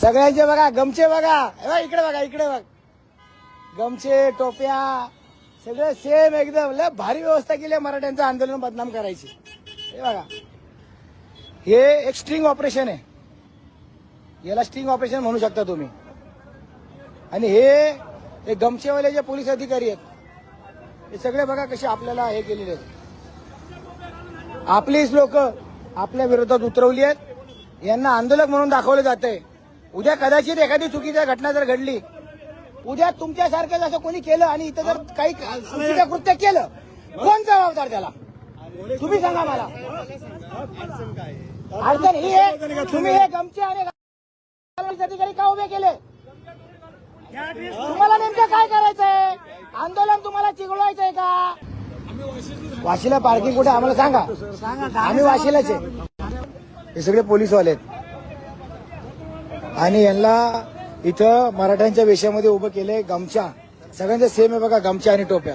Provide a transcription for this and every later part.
सगळ्यांचे बघा गमचे बघा. बघा, इकडे बघा इकडे बघ. गमचे टोप्या सगळं सेम एकदम. लय भारी व्यवस्था केली आहे मराठ्यांचं आंदोलन बदनाम करायची. हे बघा. हे एक स्ट्रिंग ऑपरेशन आहे. याला स्ट्रिंग ऑपरेशन म्हणू शकता तुम्ही. आणि हे गमचेवाले जे पोलीस अधिकारी आहेत हे सगळे बघा कसे आपल्याला हे केलेले आहेत. आपलीच लोक आपल्या विरोधात उतरवली आहेत. यांना आंदोलक म्हणून दाखवलं जातंय. उद्या कदाचित एखादी चुकीची घटना जर घडली उद्या तुमच्यासारखं जसं कोणी केलं आणि इथं जर काही चुकीचं कृत्य केलं कोण जबाबदार त्याला? तुम्ही सांगा मला. अडचण ही आहे तुम्ही हे गमचे आणि अधिकारी का उभे केले? तुम्हाला नेमकं काय करायचंय? आंदोलन तुम्हाला चिघळवायचंय का? वाशीला पार्किंग कुठे आम्हाला सांगा. आम्ही वाशीलाच आहे. हे सगळे पोलीसवाले आहेत. आणि यांना इथं मराठ्यांच्या वेशामध्ये उभं केलंय गमछा. सगळ्यांचं सेम आहे बघा गमछा आणि टोप्या.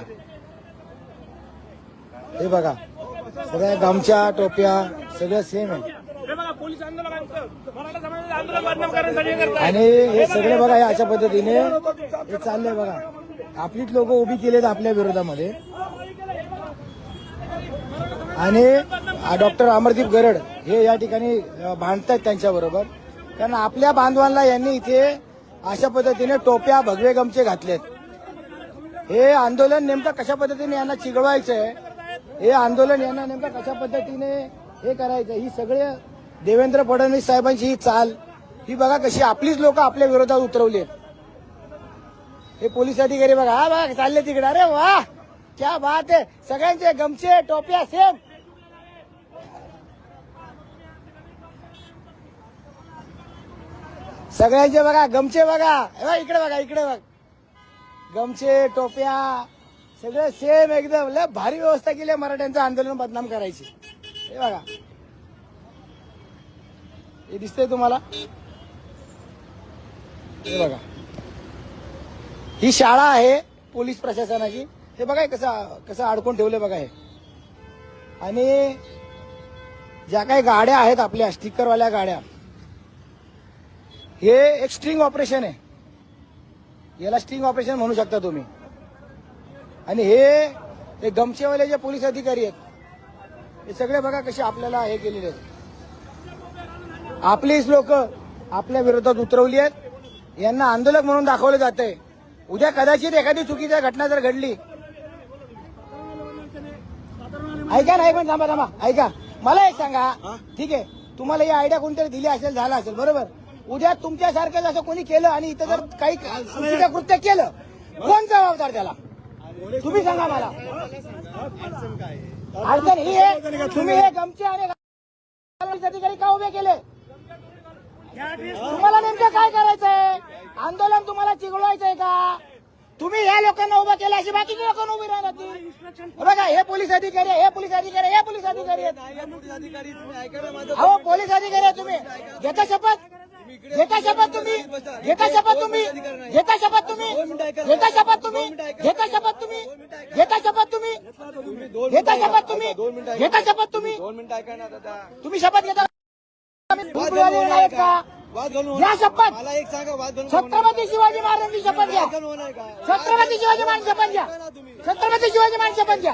हे बघा सगळ्या गमछा टोप्या सगळं सेम आहे. आणि हे सगळे बघा हे अशा पद्धतीने हे चाललंय बघा. आपलीच लोक उभी केलेत आपल्या विरोधामध्ये. आणि डॉक्टर अमरदीप गरड हे या ठिकाणी भांडतायत त्यांच्या बरोबर कारण आपल्या बांधवांना यांनी इथे अशा पद्धतीने टोप्या भगवे गमचे घातलेत. हे आंदोलन नेमकं कशा पद्धतीने यांना चिघळवायचंय हे आंदोलन यांना नेमकं कशा पद्धतीने हे करायचं ही सगळे देवेंद्र फडणवीस साहेबांची ही चाल. ही बघा कशी आपलीच लोक आपल्या विरोधात उतरवली आहेत हे पोलीस अधिकारी बघा हा बघा चालले तिकडे. अरे वा! क्या बात आहे. सगळ्यांचे गमचे टोप्या सेम. सगळ्यांचे बघा गमचे बघा. हे बघा, इकडे बघा इकडे बघ. गमचे टोप्या सगळं सेम एकदम. लय भारी व्यवस्था केली आहे मराठ्यांचं आंदोलन बदनाम करायची. हे बघा. हे दिसतंय तुम्हाला? हे बघा. ही शाळा आहे पोलीस प्रशासनाची. हे बघा कसं कसं अडकून ठेवले बघा हे. आणि ज्या काही गाड्या आहेत आपल्या स्टिकरवाल्या गाड्या हे एक स्ट्रिंग ऑपरेशन आहे. याला स्ट्रिंग ऑपरेशन म्हणू शकता तुम्ही. आणि हे गमचेवाले जे पोलीस अधिकारी आहेत हे सगळे बघा कसे आपल्याला हे केलेले आहेत. आपलीच लोक आपल्या विरोधात उतरवली आहेत. यांना आंदोलक म्हणून दाखवलं जातंय. उद्या कदाचित एखादी चुकीची घटना जर घडली. ऐका ना पण थांबा थांबा. ऐका. मला एक सांगा. ठीक आहे. तुम्हाला ही आयडिया कोणतरी दिली असेल झाला असेल. बरोबर? उद्या तुमच्यासारखं जसं कोणी केलं आणि इथं जर काही चुकीचं कृत्य केलं कोण जबाबदार त्याला? तुम्ही सांगा मला. अडचण ही आहे तुम्ही हे गमचे आणि अधिकारी का उभे केले? तुम्हाला नेमकं काय करायचंय? आंदोलन तुम्हाला चिघळवायचंय का? तुम्ही या लोकांना उभं केलं अशी बाकीच्या लोकांना उभी राहणार बघा हे पोलीस अधिकारी हे पोलीस अधिकारी हे पोलीस अधिकारी आहेत अहो पोलीस अधिकारी आहे तुम्ही. घेता शपथ? घेता शपथ तुम्ही? घेता शपथ तुम्ही? घेता शपथ तुम्ही? घेता शपथ तुम्ही? घेता शपथ तुम्ही? घेता शपथ तुम्ही? घेता शपथ तुम्ही? घेता शपथ तुम्ही? तुम्ही शपथ घेता? का? घ्या शपथ. मला एक सांगा वाद घालून छत्रपती शिवाजी महाराजांची शपथ घ्या. छत्रपती शिवाजी महाराज शपथ घ्या. छत्रपती शिवाजी महाराज शपथ घ्या.